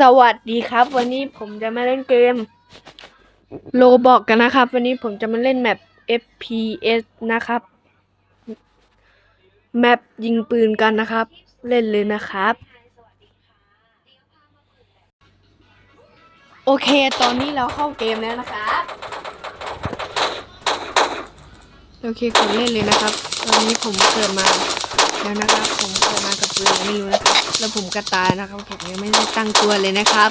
สวัสดีครับ วันนี้ผมจะมาเล่นเกมโลบอกกันนะครับ วันนี้ผมจะมาเล่นแมป FPS นะครับแมปยิงปืนกันนะครับ เล่นเลยนะครับ โอเคตอนนี้เราเข้าเกมแล้วนะครับ โอเคกดเล่นเลยนะครับ ตอนนี้ผมเกิดมา แล้วนะครับผมเกิดมากับปืนอไม่รู้นะครับแล้วผมก็ตายนะครับผมยังไม่ได้ตั้งตัวเลยนะครับ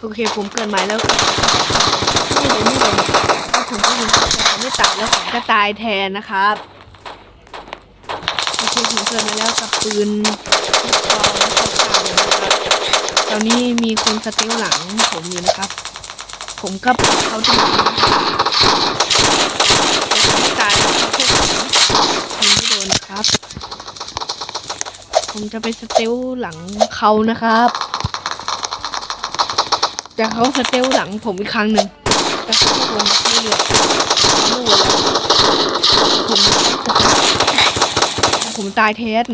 โอเคผมเกิดใหม่แล้วกับไม่เลยไม่เลยแล้วผมก็ยังผมไม่ตายแล้วผมก็ตายแทนนะครับโอเคผมเกิดมาแล้วกับปืนลูกซองแล้วก็กาวนะครับตอนนี้มีคนสเตลหลังผมอยู่นะครับ ผมก็ปาเขาที่หลังแต่ผมไม่ตายเขาแค่สองยิงไม่โดนนะครับ ผมจะไปสเตลหลังเขานะครับแต่เขาสเตลหลังผมอีกครั้งหนึ่งแต่เขาไม่โดนไม่เหลือไม่เลือแล้วผมผมตายแทน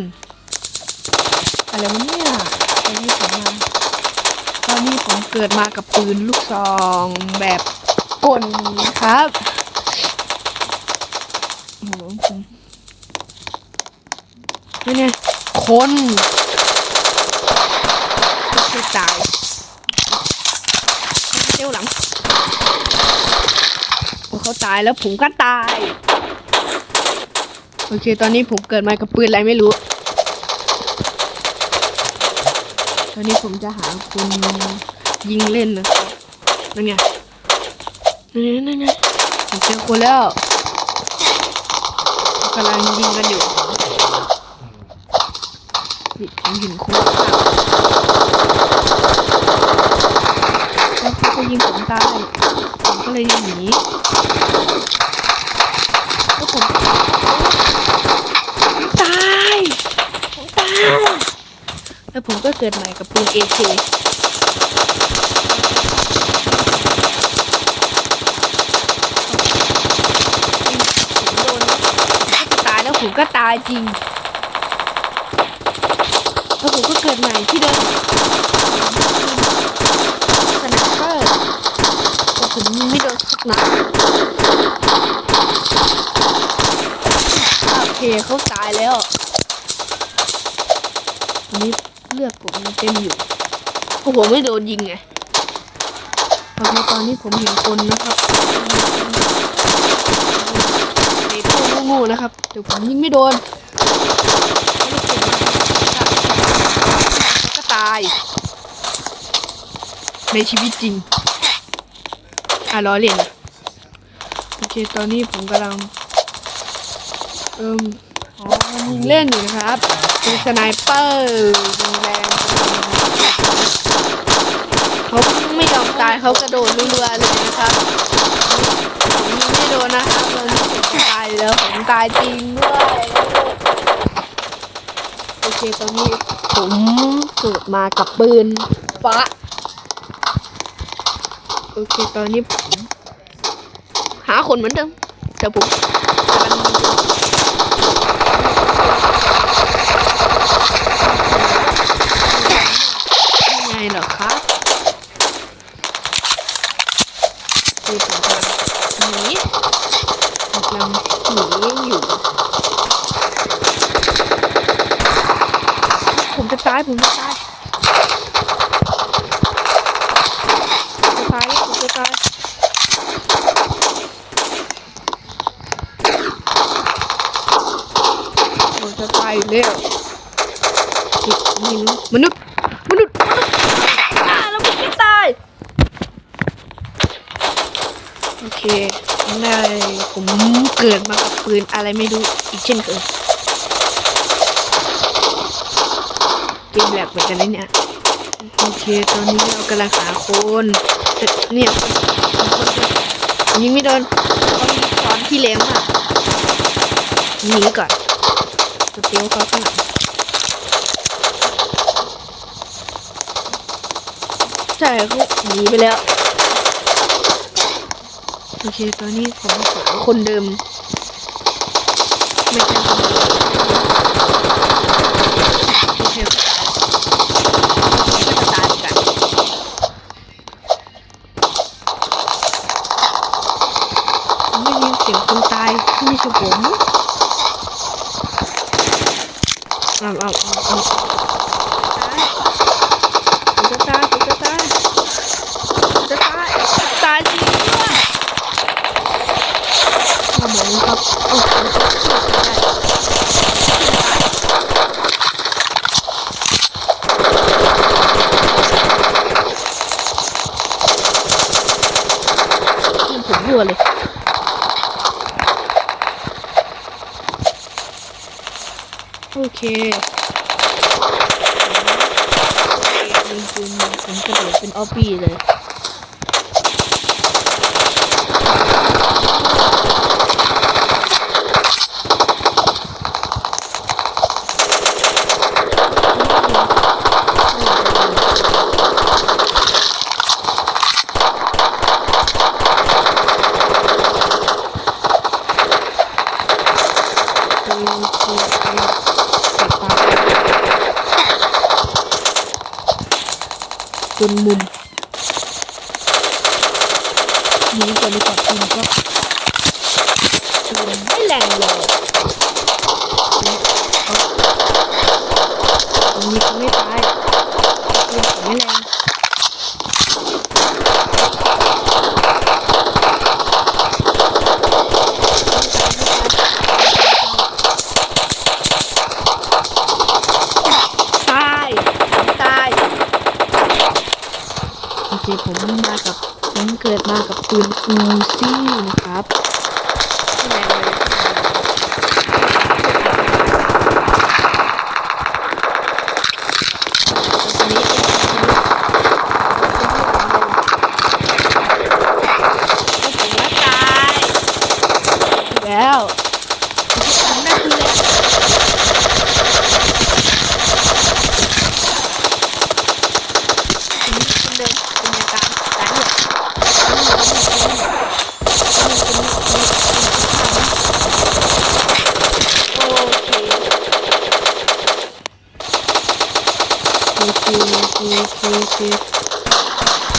อะไรวะเนี่ยตอนนี้ผมมาตอนนี้ผมเกิดมากับปืนลูกซองแบบกลนะครับโอ้โหผมนี่เนี่ย คนไม่ใช่ตายเจ้าหลังโอ้เขาตายแล้วผมก็ตาย โอเค ตอนนี้ผมเกิดมากับปืนอะไรไม่รู้ ตอนนี้ผมจะหาคนยิงเล่นนะครับนั่นไงนั่นไงนั่นไงผมเจอคนแล้วกำลังยิงกันอยู่ นี่ผมเห็นคนข้างแล้วเขาจะยิงผมตายผมก็เลยหนีแล้วผมตายผมตายแล้วผมก็เกิดใหม่กับปืน AK ผมโดนตายแล้วผมก็ตายจริง แล้วผมก็เกิดใหม่ที่เดิมสไนเปอร์แต่ผมยิงไม่โดนสักนัดโอเคเขาตายแล้วอันนี้เลือดผมยังเต็มอยู่เพราะผมไม่โดนยิงไงตอนนี้ตอนนี้ผมเห็นคนนะครับในพวกงูนะครับ เดี๋ยวผมยิงไม่โดนไม่ได้เก่งนะครับก็ตาย ในชีวิตจริง อะล้อเล่นนะโอเค ตอนนี้ผมกำลัง เอิ่มอ๋อยิงเล่นอยู่นะครับเป็นสไนเปอร์ยิงแรงเขาไม่ยอมตายเขากระโดดรัวๆเลยนะครับผมยิงไม่โดนนะครับตอนนี้ผมตายแล้วผมตายจริงด้วยโอเคตอนนี้ผมเกิดมากับปืนฟ้า โอเคตอนนี้ผมหาคนเหมือนเดิมแต่ผมกำลังยังไงเหรอครับคือผมกำลังหนีผมกำลังหนีอยู่ ผมจะตายผมจะตายผมจะตายผมจะตาย ผมจะตายอยู่แล้วนี่นี่มนุษย์มนุษย์อ่าแล้วมันไม่ตายโอเคได้ผมเกิดมากับปืนอะไรไม่รู้อีกเช่นเคยเกมแหลกเหมือนกันนะเนี่ยโอเค ตอนนี้เรากำลังหาคนแต่เนี่ยคนคนคนยิงไม่โดนเขามีตอนที่แรงมากหนีก่อน สติวเขาขนาดใช่เขาหนีไปแล้ว โอเค ตอนนี้ผมหาคนเดิม ไม่ใช่คนเดิมโอเคก็ตายก็จะตานไม่ยินเสียงคนตายไม่ใช่ผม อ้าวอ้าวอ้าวผมจะตายผมจะตายผมจะตายตายจริงด้วยทำไมครับโอ้ผมจะช่วยได้ขึ้นผมรัวเลย โอเคยิงปืนผมกระโดดเป็นออฟบี้เลย จนมุมนี้จะมีกับคุณก็ไม่แรงเลยตรงนี้ก็ไม่ตายปืนไม่แรงตายตาย โอเคผมมากับผมเกิดมากับปืนอูซี่นะครับแล้วนั่นคือเลยเป็นเดินเป็นยาการสายเหลือโอเคโอ คโอเคโอเคโอเค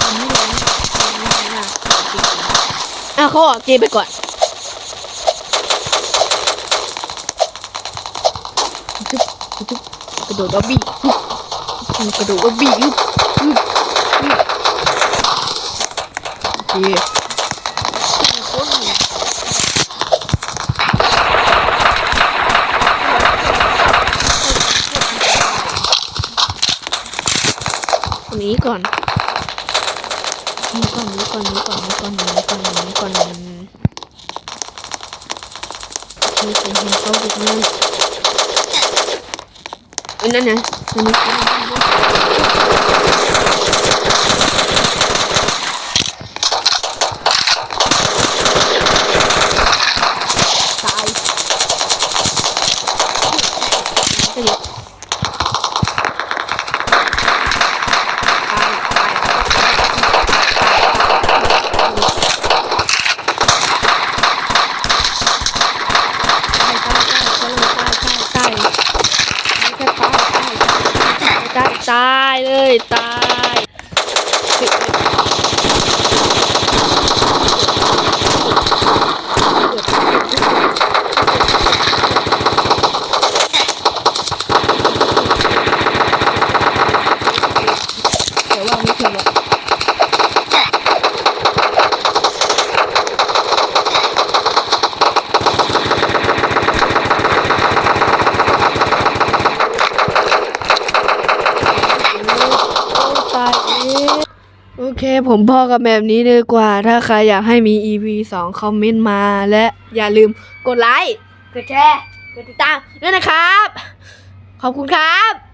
อันนี้แล้วข้อะเขาออกเกมไปก่อนจุ๊บจุ๊บกระโดดอบบี้กระโดดอบบี้ยุบยุบยุบโอเคโคตรเหนื่อย หนีก่อนหนีก่อนหนีก่อนหนีก่อนหนีก่อนหนีก่อนหนีก่อนหนีโอเคผมเห็นเขาอยู่ตรงนั้นเอ้ยนั่นนะนั่นไตายเลยตาย เคผมพอกับแบบนี้ดีกว่า ถ้าใครอยากให้มี EP 2 คอมเมนต์มา และอย่าลืมกดไลค์ กดแชร์ กดติดตามด้วยนะครับ ขอบคุณครับ